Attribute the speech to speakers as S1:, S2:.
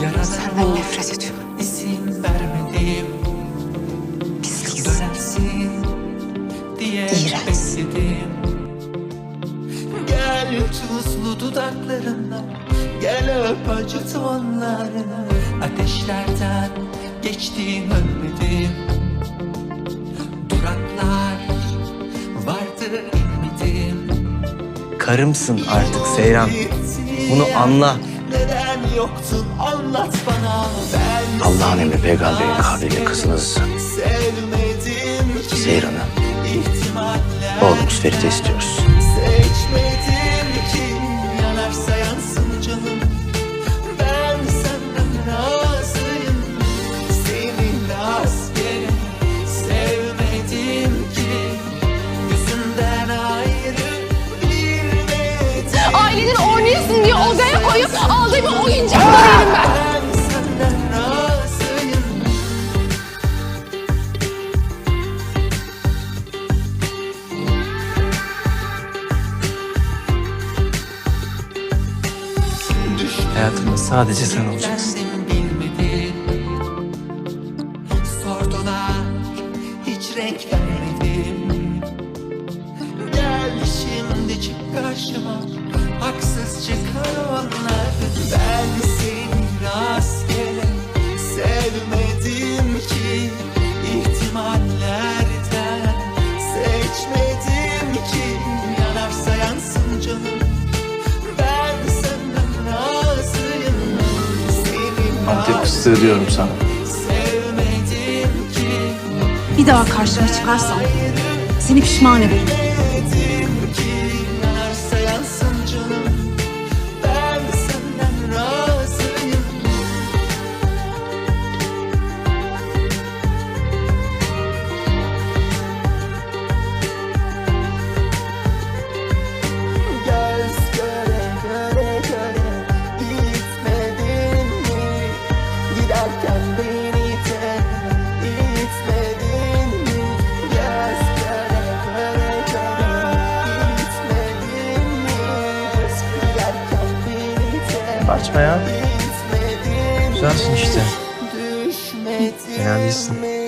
S1: Senden nefret ediyorum.
S2: İsim vermedim
S1: Pislik.
S2: Dönersin diye
S1: İğrenç.
S2: bekledim Gel tuzlu dudaklarınla Gel öp acıt onları Ateşlerden geçtim ölmedim Duraklar vardı inmedim
S3: Karımsın artık Seyran. Bunu anla.
S2: Yoktun anlat bana. Ben
S4: Allah'ın emri peygamberin kavliyle kızınız.
S2: ihtimaller
S4: oğlumuz Ferit'i istiyoruz.
S2: Seçmedim ki. Yanarsa yansın canım. Ben senden razıyım. Seni rastgele sevmedim ki. Yüzünden ayrı bilmedim
S5: Ailenin oynuyorsun diye odaya koyup
S3: Hayatımda sadece sen olacaksın.
S2: Karşıma Haksız çıkar onlar Seni
S4: Antep fıstığı diyorum sana.
S1: Bir daha karşıma çıkarsan seni pişman ederim.
S2: Beni terk
S3: Açma ya. Güzelsin işte. Fena?